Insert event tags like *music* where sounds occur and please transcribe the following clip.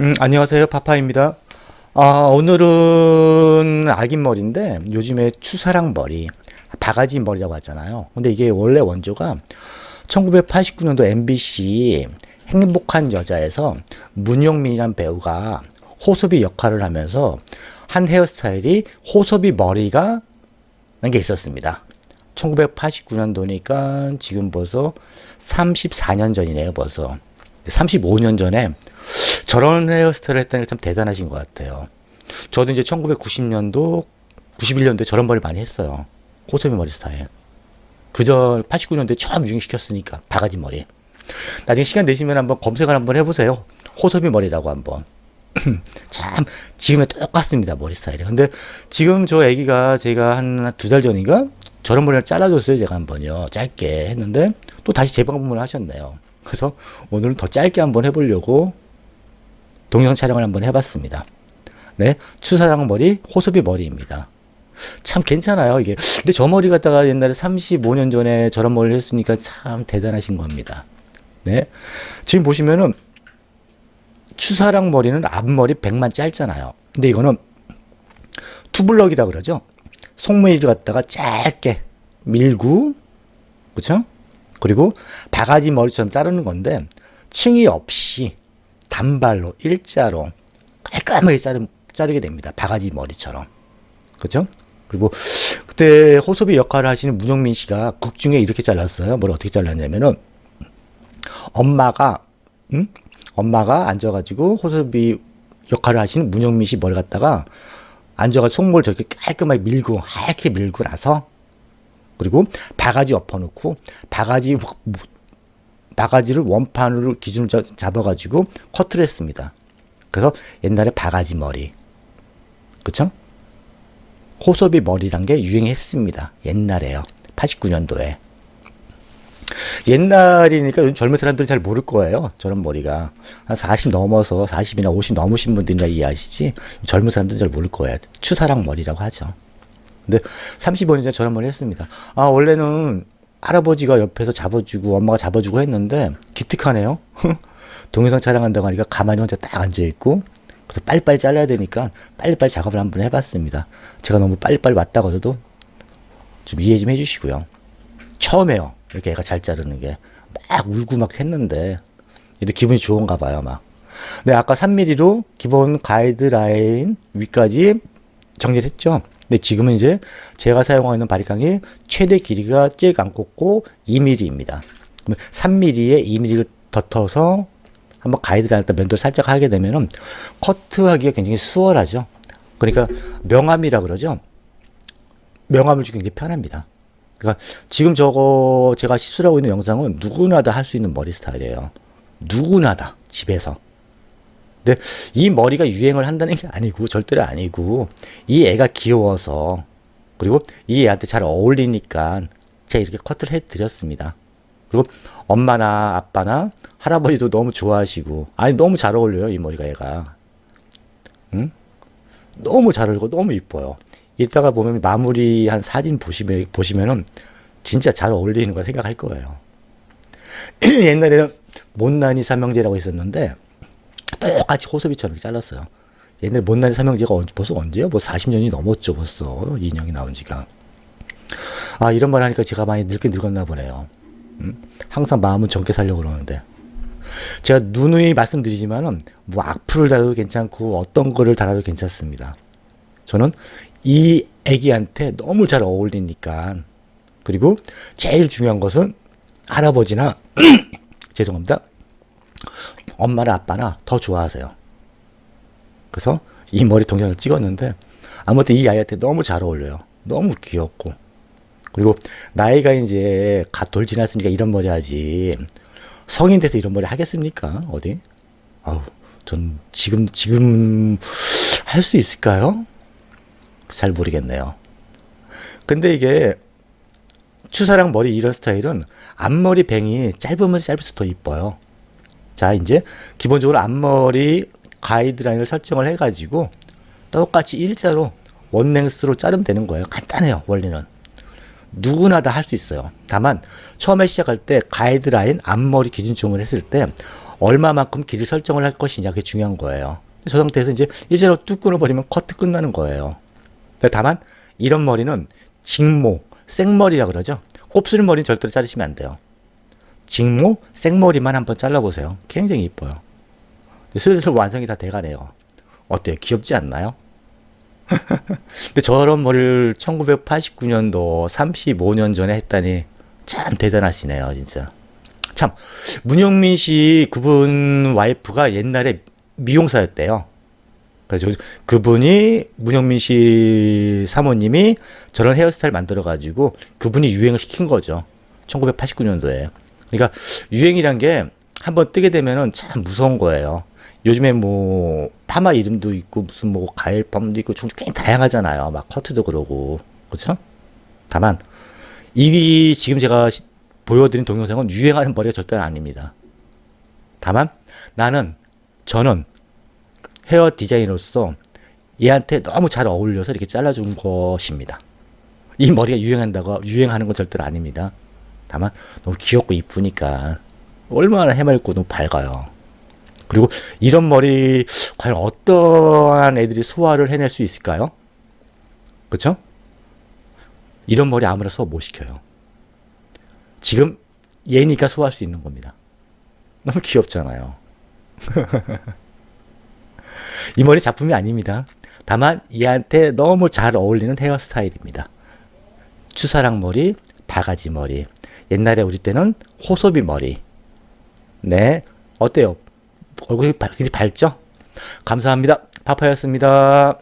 음, 안녕하세요. 파파입니다. 아, 오늘은 아기머리인데 요즘에 추사랑 머리, 바가지 머리라고 하잖아요. 근데 이게 원래 원조가 1989년도 MBC 행복한 여자에서 문용민이란 배우가 호섭이 역할을 하면서 한 헤어스타일이 호섭이 머리가 라는 게 있었습니다. 1989년도니까 지금 벌써 34년 전이네요, 벌써. 35년 전에 저런 헤어스타일을 했다는 게 참 대단하신 것 같아요. 저도 이제 1990년도, 91년도에 저런 머리 많이 했어요. 호소미 머리 스타일. 그저 89년도에 처음 유행시켰으니까, 바가지 머리. 나중에 시간 되시면 한번 검색을 한번 해보세요. 호소미 머리라고 한번. *clears throat* 참, 지금에 똑같습니다, 머리 스타일이. 근데 지금 저 애기가 제가 한 두 달 전인가? 저런 머리를 잘라줬어요, 제가 한 번요. 짧게 했는데, 또 다시 재방문을 하셨네요. 그래서 오늘은 더 짧게 한번 해보려고 동영 촬영을 한번 해봤습니다. 네, 추사랑 머리, 호섭이 머리입니다. 참 괜찮아요, 이게. 근데 저 머리 갖다가 옛날에 35년 전에 저런 머리를 했으니까 참 대단하신 겁니다. 네. 지금 보시면은 추사랑 머리는 앞머리 100만 짧잖아요. 근데 이거는 투블럭이라 그러죠. 속머리를 갖다가 짧게 밀고, 그쵸? 그리고 바가지 머리처럼 자르는 건데, 층이 없이 단발로, 일자로 깔끔하게 자르, 자르게 됩니다. 바가지 머리처럼. 그죠? 그리고 그때 호섭이 역할을 하시는 문영민 씨가 극 중에 이렇게 잘랐어요. 뭘 어떻게 잘랐냐면은, 엄마가, 응? 엄마가 앉아가지고 호섭이 역할을 하시는 문영민 씨 머리 갖다가 앉아가 속물 저렇게 깔끔하게 밀고 하얗게 밀고 나서 그리고 바가지 엎어놓고 바가지 바가지를 원판으로 기준을 자- 잡아가지고 커트를 했습니다. 그래서 옛날에 바가지 머리, 그쵸? 호섭이 머리란 게 유행했습니다. 옛날에요. 89년도에. 옛날이니까 젊은 사람들은 잘 모를 거예요. 저런 머리가. 한 40 넘어서 40이나 50 넘으신 분들이나 이해하시지. 젊은 사람들은 잘 모를 거예요. 추사랑 머리라고 하죠. 근데 35년 전에 저런 머리 했습니다. 아, 원래는 할아버지가 옆에서 잡아주고 엄마가 잡아주고 했는데 기특하네요. *laughs* 동영상 촬영한다고 하니까 가만히 혼자 딱 앉아있고 그래서 빨리빨리 잘라야 되니까 빨리빨리 작업을 한번 해봤습니다. 제가 너무 빨리빨리 왔다고 해도 좀 이해 좀 해주시고요. 처음에요. 이렇게 애가 잘 자르는 게. 막 울고 막 했는데, 얘도 기분이 좋은가 봐요, 막. 네, 아까 3mm로 기본 가이드라인 위까지 정리를 했죠. 근데 지금은 이제 제가 사용하고 있는 바리깡이 최대 길이가 잭안 꽂고 2mm입니다. 그러면 3mm에 2mm를 덧어서 한번 가이드라인 때 면도를 살짝 하게 되면은 커트하기가 굉장히 수월하죠. 그러니까 명암이라 그러죠. 명암을 주기 굉장히 편합니다. 그러니까 지금 저거 제가 시술하고 있는 영상은 누구나 다 할 수 있는 머리 스타일이에요. 누구나 다 집에서. 근데 이 머리가 유행을 한다는 게 아니고 절대로 아니고 이 애가 귀여워서 그리고 이 애한테 잘 어울리니까 제가 이렇게 커트를 해드렸습니다. 그리고 엄마나 아빠나 할아버지도 너무 좋아하시고 아니 너무 잘 어울려요 이 머리가 얘가. 응? 너무 잘 어울리고 너무 이뻐요. 이따가 보면 마무리한 사진 보시면, 보시면은 진짜 잘 어울리는 걸 생각할 거예요. *clears throat* 옛날에는 못난이 삼형제라고 있었는데 똑같이 이렇게 잘랐어요. 옛날 못난이 삼형제가 언- 벌써 언제요? 뭐 40년이 넘었죠 벌써 인형이 나온 지가. 아 이런 말 하니까 제가 많이 늙게 늙었나 보네요. 음? 항상 마음은 젊게 살려고 그러는데 제가 누누이 말씀드리지만은 뭐 악플을 달아도 괜찮고 어떤 거를 달아도 괜찮습니다. 저는 이 애기한테 너무 잘 어울리니까 그리고 제일 중요한 것은 할아버지나 *clears throat* 죄송합니다. 엄마나 아빠나 더 좋아하세요. 그래서 이 머리 동영상을 찍었는데 아무튼 이 아이한테 너무 잘 어울려요. 너무 귀엽고 그리고 나이가 이제 갓 돌 지났으니까 이런 머리 하지 성인 돼서 이런 머리 하겠습니까? 어디? 아우 전 지금 지금 할 수 있을까요? 잘 모르겠네요. 근데 이게 추사랑 머리 이런 스타일은 앞머리 뱅이 짧으면 짧을수록 더 이뻐요. 자, 이제 기본적으로 앞머리 가이드라인을 설정을 해가지고 똑같이 일자로 원랭스로 자르면 되는 거예요. 간단해요, 원리는. 누구나 다 할 수 있어요. 다만 처음에 시작할 때 가이드라인 앞머리 기준점을 했을 때 얼마만큼 길을 설정을 할 것이냐 그게 중요한 거예요. 저 상태에서 이제 일자로 뚝 끊어버리면 커트 끝나는 거예요. 근데 다만 이런 머리는 직모, 생머리라 그러죠. 곱슬 머리는 절대로 자르시면 안 돼요. 직모, 생머리만 한번 잘라보세요. 굉장히 이뻐요. 슬슬 완성이 다 돼가네요. 어때요? 귀엽지 않나요? *laughs* 근데 저런 머리를 1989년도 35년 전에 했다니 참 대단하시네요, 진짜. 참 문영민 씨 그분 와이프가 옛날에 미용사였대요. 그래서 그분이 문영민 씨 사모님이 저런 헤어스타일 만들어 가지고 그분이 유행을 시킨 거죠. 1989년도에. 그러니까 유행이란 게 한번 뜨게 되면은 참 무서운 거예요. 요즘에 뭐 파마 이름도 있고 무슨 뭐 가일펌도 있고 좀꽤 다양하잖아요. 막 커트도 그러고 그렇죠? 다만 이 지금 제가 시- 보여드린 동영상은 유행하는 머리가 절대로 아닙니다. 다만 나는 저는 헤어 디자이너로서 얘한테 너무 잘 어울려서 이렇게 잘라준 것입니다. 이 머리가 유행한다고 유행하는 건 절대로 아닙니다. 다만 너무 귀엽고 이쁘니까 얼마나 해맑고 너무 밝아요. 그리고 이런 머리 과연 어떠한 애들이 소화를 해낼 수 있을까요? 그렇죠? 이런 머리 아무나 소화 못 시켜요. 지금 얘니까 소화할 수 있는 겁니다. 너무 귀엽잖아요. *laughs* 이 머리 작품이 아닙니다. 다만 얘한테 너무 잘 어울리는 헤어스타일입니다. 추사랑 머리, 바가지 머리. 옛날에 우리 때는 호소비 머리. 네, 어때요? 얼굴이 밝- 밝죠? 감사합니다. 파파였습니다.